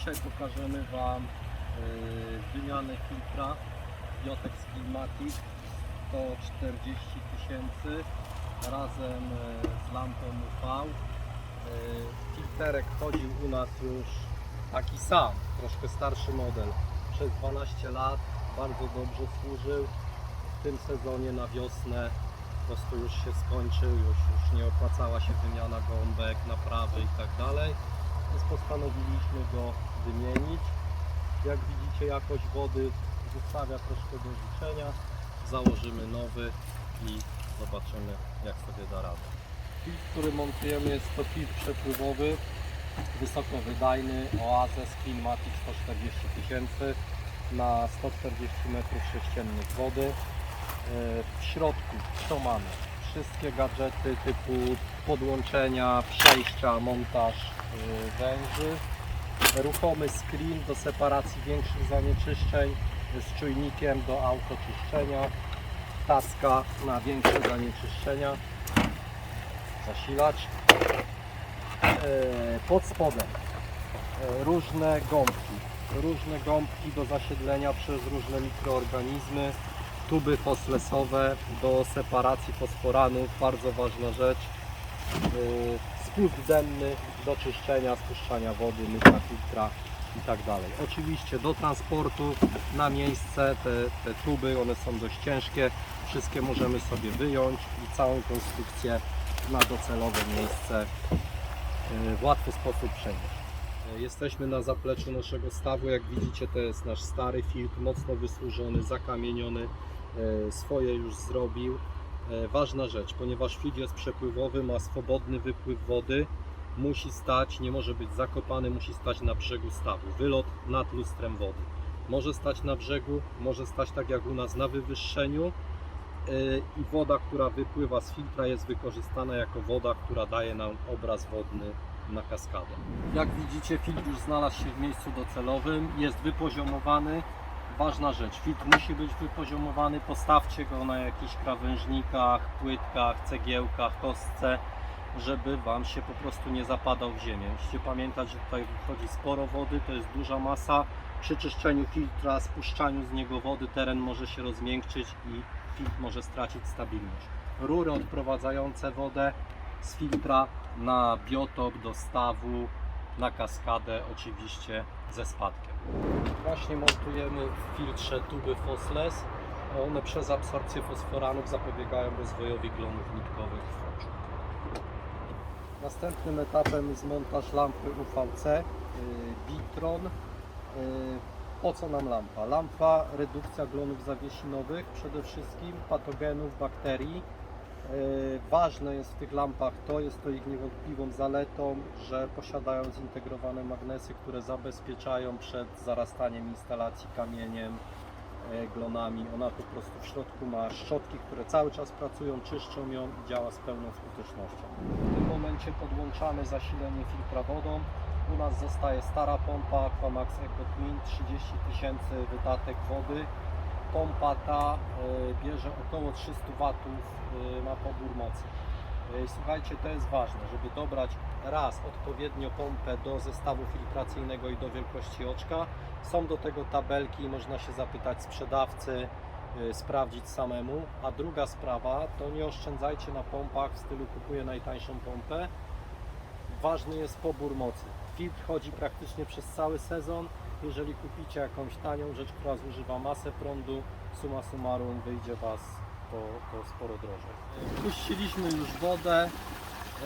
Dzisiaj pokażemy Wam yy, wymianę filtra Biotex Filmatic 140 tysięcy razem yy, z lampą UV. Yy, Filterek chodził u nas już taki sam, troszkę starszy model. Przez 12 lat bardzo dobrze służył. W tym sezonie na wiosnę po prostu już się skończył, już, już nie opłacała się wymiana gąbek, naprawy i tak dalej. Więc postanowiliśmy go wymienić. Jak widzicie jakość wody zostawia troszkę do życzenia. Założymy nowy i zobaczymy jak sobie da radę. Filtr, który montujemy jest to filtr przepływowy, wysokowydajny Oazes Cleanmatic 140 tysięcy na 140 m3 wody. E, W środku co mamy? Wszystkie gadżety typu podłączenia, przejścia, montaż węży. Ruchomy screen do separacji większych zanieczyszczeń z czujnikiem do autoczyszczenia. Taska na większe zanieczyszczenia. Zasilacz. E, Pod spodem e, różne gąbki. Różne gąbki do zasiedlenia przez różne mikroorganizmy tuby foslesowe do separacji fosforanów, bardzo ważna rzecz. Spust denny do czyszczenia, spuszczania wody, mycia filtra i tak dalej. Oczywiście do transportu na miejsce te, te tuby, one są dość ciężkie, wszystkie możemy sobie wyjąć i całą konstrukcję na docelowe miejsce yy, w łatwy sposób przenieść. Yy, Jesteśmy na zapleczu naszego stawu, jak widzicie to jest nasz stary filtr, mocno wysłużony, zakamieniony, e, swoje już zrobił. E, Ważna rzecz, ponieważ filtr przepływowy, ma swobodny wypływ wody, musi stać, nie może być zakopany, musi stać na brzegu stawu. Wylot nad lustrem wody. Może stać na brzegu, może stać tak jak u nas na wywyższeniu e, i woda, która wypływa z filtra jest wykorzystana jako woda, która daje nam obraz wodny na kaskadę. Jak widzicie filtr już znalazł się w miejscu docelowym, jest wypoziomowany. Ważna rzecz, filtr musi być wypoziomowany, postawcie go na jakichś krawężnikach, płytkach, cegiełkach, kostce, żeby Wam się po prostu nie zapadał w ziemię. Musicie pamiętać, że tutaj wychodzi sporo wody, to jest duża masa. Przy czyszczeniu filtra, spuszczaniu z niego wody teren może się rozmiękczyć i filtr może stracić stabilność. Rury odprowadzające wodę z filtra na biotop do stawu, na kaskadę oczywiście ze spadkiem. Właśnie montujemy w filtrze tuby Fosles. One przez absorpcję fosforanów zapobiegają rozwojowi glonów nitkowych w oczu. Następnym etapem jest montaż lampy UVC y, Bitron. Y, Po co nam lampa? Lampa redukcja glonów zawiesinowych, przede wszystkim patogenów, bakterii. Y, Ważne jest w tych lampach to, jest to ich niewątpliwą zaletą, że posiadają zintegrowane magnesy, które zabezpieczają przed zarastaniem instalacji kamieniem, e, glonami. Ona po prostu w środku ma szczotki, które cały czas pracują, czyszczą ją i działa z pełną skutecznością. W tym momencie podłączamy zasilenie filtra wodą. U nas zostaje stara pompa Aquamax Eco Twin, 30 tysięcy wydatek wody. Pompa ta e, bierze około 300 W, e, ma pobór mocy. E, Słuchajcie, to jest ważne, żeby dobrać raz odpowiednio pompę do zestawu filtracyjnego i do wielkości oczka. Są do tego tabelki, można się zapytać sprzedawcy, y, sprawdzić samemu. A druga sprawa, to nie oszczędzajcie na pompach w stylu kupuję najtańszą pompę. Ważny jest pobór mocy. Filtr chodzi praktycznie przez cały sezon. Jeżeli kupicie jakąś tanią rzecz, która zużywa masę prądu, summa summarum wyjdzie Was to, to sporo drożej. Puściliśmy już wodę.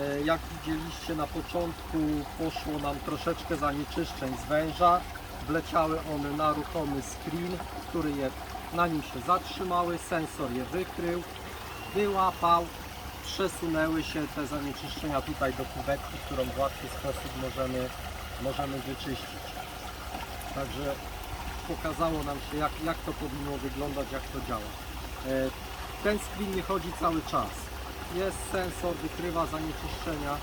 E, Jak widzieliście na początku poszło nam troszeczkę zanieczyszczeń z węża. Wleciały one na ruchomy screen, który je, na nim się zatrzymały, sensor je wykrył, wyłapał, przesunęły się te zanieczyszczenia tutaj do kuwetki, którą w łatwy sposób możemy, możemy wyczyścić. Także pokazało nam się jak, jak to powinno wyglądać, jak to działa. E, Ten screen nie chodzi cały czas. Jest sensor, wykrywa zanieczyszczenia,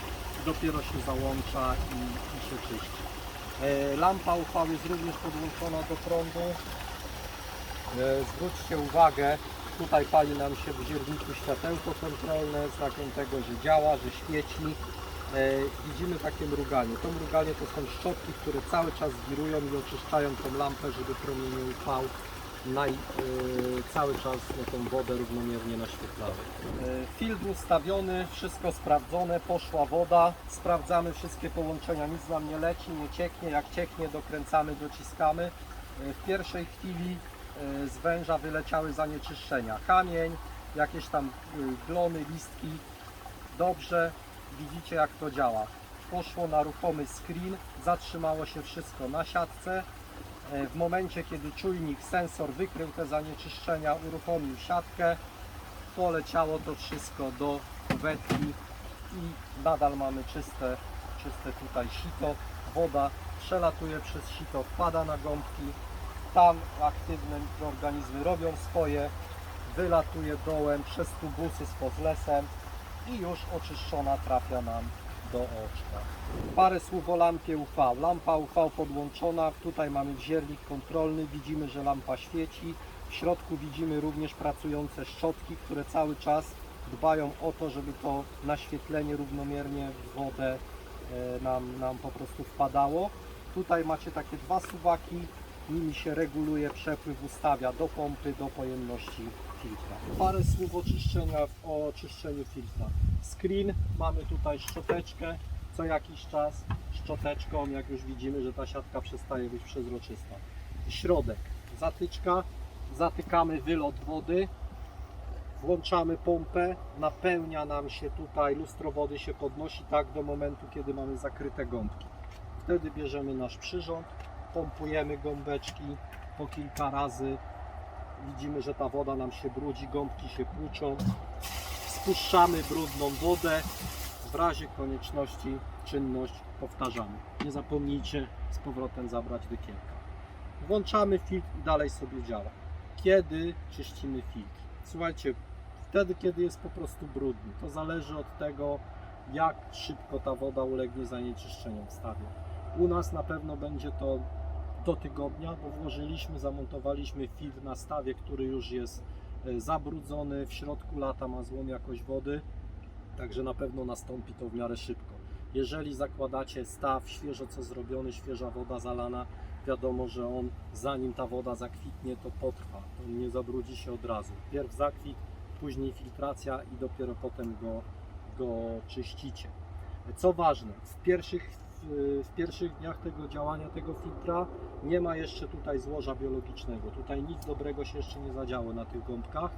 dopiero się załącza i, i się czyści. E, Lampa UV jest również podłączona do prądu. E, Zwróćcie uwagę, tutaj pali nam się w zierniku światełko kontrolne, znakiem tego, że działa, że świeci. E, widzimy takie mruganie. To mruganie to są szczotki, które cały czas wirują i oczyszczają tą lampę, żeby promienie UV naj, e, cały czas no, tą wodę równomiernie naświetlały. E, filtr ustawiony, wszystko sprawdzone, poszła woda, sprawdzamy wszystkie połączenia, nic nam nie leci, nie cieknie, jak cieknie dokręcamy, dociskamy. W pierwszej chwili z węża wyleciały zanieczyszczenia, kamień, jakieś tam glony, listki, dobrze, widzicie jak to działa. Poszło na ruchomy screen, zatrzymało się wszystko na siatce. E, W momencie kiedy czujnik, sensor wykrył te zanieczyszczenia, uruchomił siatkę, poleciało to wszystko do kuwetki i nadal mamy czyste, czyste tutaj sito. Woda przelatuje przez sito, wpada na gąbki. Tam aktywne mikroorganizmy robią swoje, wylatuje dołem przez tubusy z fozlesem i już oczyszczona trafia nam do oczka. Parę słów o lampie UV. Lampa UV podłączona, tutaj mamy wziernik kontrolny, widzimy, że lampa świeci. W środku widzimy również pracujące szczotki, które cały czas dbają o to, żeby to naświetlenie równomiernie w wodę e, nam, nam po prostu wpadało. Tutaj macie takie dwa suwaki, nimi się reguluje przepływ, ustawia do pompy, do pojemności filtra. Parę słów oczyszczenia, o oczyszczeniu filtra. Screen, mamy tutaj szczoteczkę, co jakiś czas szczoteczką, jak już widzimy, że ta siatka przestaje być przezroczysta. Środek, zatyczka, zatykamy wylot wody, włączamy pompę, napełnia nam się tutaj, lustro wody się podnosi tak do momentu, kiedy mamy zakryte gąbki. Wtedy bierzemy nasz przyrząd, pompujemy gąbeczki po kilka razy. Widzimy, że ta woda nam się brudzi, gąbki się płuczą. Spuszczamy brudną wodę. W razie konieczności czynność powtarzamy. Nie zapomnijcie z powrotem zabrać wykielka. Włączamy filtr i dalej sobie działa. Kiedy czyścimy filtr? Słuchajcie, wtedy, kiedy jest po prostu brudny. To zależy od tego, jak szybko ta woda ulegnie zanieczyszczeniom w stawie. U nas na pewno będzie to do tygodnia, bo włożyliśmy, zamontowaliśmy filtr na stawie, który już jest e, zabrudzony, w środku lata ma złą jakość wody, także na pewno nastąpi to w miarę szybko. Jeżeli zakładacie staw świeżo co zrobiony, świeża woda zalana, wiadomo, że on zanim ta woda zakwitnie, to potrwa, to nie zabrudzi się od razu. Pierw zakwit, później filtracja i dopiero potem go, go czyścicie. Co ważne, w pierwszych, w, pierwszych dniach tego działania tego filtra nie ma jeszcze tutaj złoża biologicznego. Tutaj nic dobrego się jeszcze nie zadziało na tych gąbkach.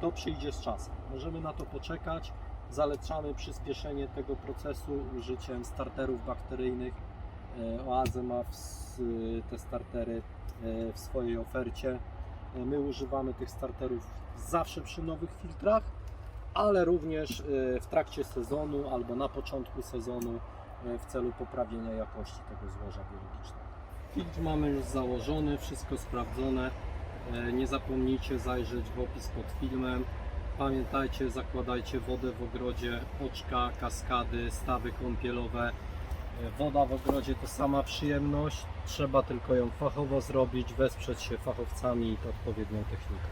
To przyjdzie z czasem. Możemy na to poczekać. Zalecamy przyspieszenie tego procesu użyciem starterów bakteryjnych. E, Oaze ma te startery e, w swojej ofercie. E, My używamy tych starterów zawsze przy nowych filtrach ale również w trakcie sezonu albo na początku sezonu w celu poprawienia jakości tego złoża biologicznego. Filtr mamy już założony, wszystko sprawdzone. E, Nie zapomnijcie zajrzeć w opis pod filmem. Pamiętajcie, zakładajcie wodę w ogrodzie, oczka, kaskady, stawy kąpielowe. E, Woda w ogrodzie to sama przyjemność, trzeba tylko ją fachowo zrobić, wesprzeć się fachowcami i odpowiednią techniką.